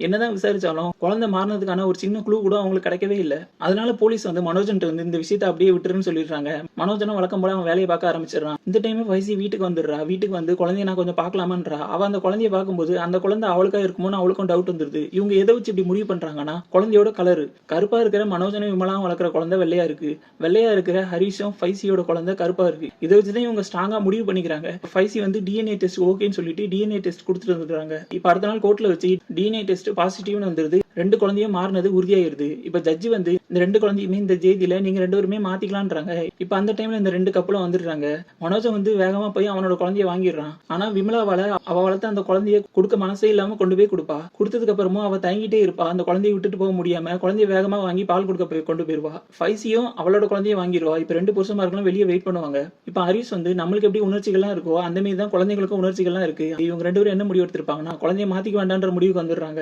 என்னதான் விசாரிச்சாலும் குழந்தை மாறினதுக்கான ஒரு சின்ன குழு கூட அவங்களுக்கு கிடைக்கவே இல்லை. அதனால போலீஸ் வந்து மனோஜன்ட்டு வந்து இந்த விஷயத்த அப்படியே விட்டுருன்னு சொல்லிடுறாங்க. மனோஜனும் வழக்கம் போல அவன் வேலையை பார்க்க ஆரம்பிச்சிடறான். இந்த டைம் வயசு வீட்டுக்கு வந்துடுறா. வீட்டுக்கு வந்து குழந்தைய நான் கொஞ்சம் பார்க்கலாமான்றா. அவ அந்த குழந்தைய பார்க்கும்போது அந்த குழந்தை அவளுக்கா இருக்குமோன்னு அவளுக்கும் டவுட் வந்துருது இவங்க எதை வச்சு இப்படி முடிவு பண்றாங்கன்னா குழந்தையோட கலரு கருப்பா இருக்கிற மனோஜனும் விமலாவும் வளர்க்குற குழந்தை வெள்ளையா இருக்கு. வெள்ளையா இருக்கிற ஹரிஷும் ஃபைசியோட குழந்தை கருப்பா இருக்கு. இதை வச்சுதான் இவங்க ஸ்ட்ராங்கா முடிவு பண்ணிக்கிறாங்க. ஃபைசி வந்து டிஎன்ஏ டெஸ்ட் ஓகேன்னு சொல்லிட்டு டிஎன்ஏ டெஸ்ட் கொடுத்துட்டு வந்துடுறாங்க. இப்போ அடுத்த நாள் கோர்ட்ல வச்சு டிஎன்ஏ டெஸ்ட் பாசிட்டிவ்னு வந்துருது. ரெண்டு குழந்தையும் மாறினது உறுதியாயிருது. இப்ப ஜட்ஜி வந்து இந்த ரெண்டு குழந்தையுமே இந்த ஜெயிதில நீங்க ரெண்டு பேருமே மாத்திக்கலான்றாங்க. இப்ப அந்த டைம்ல இந்த ரெண்டு கப்பலும் வந்துடுறாங்க. மனோஜன் வந்து வேகமா போய் அவனோட குழந்தைய வாங்கிடுறான். ஆனா விமலாவால அவ வளர்த்த அந்த குழந்தைய கொடுக்க மனசே இல்லாம கொண்டு போய் கொடுப்பா. கொடுத்ததுக்கு அப்புறமும் அவ தயங்கிட்டே இருப்பா. அந்த குழந்தைய விட்டுட்டு போக முடியாம குழந்தைய வேகமா வாங்கி பால் கொடுக்க போய் கொண்டு போயிருவா. ஃபைசியும் அவளோட குழந்தைய வாங்கிடுவா. இப்ப ரெண்டு புருஷமார்களும் வெளியே வெயிட் பண்ணுவாங்க. இப்ப ஹரிஸ் வந்து நம்மளுக்கு எப்படி உணர்ச்சிகள்லாம் இருக்கோ அந்த மாதிரி தான் குழந்தைங்களுக்கும் உணர்ச்சிகள்லாம் இருக்கு. இவங்க ரெண்டு பேரும் என்ன முடிவு எடுத்திருப்பாங்கன்னா குழந்தைய மாத்திக்க வேண்டான்ற முடிவுக்கு வந்துடுறாங்க.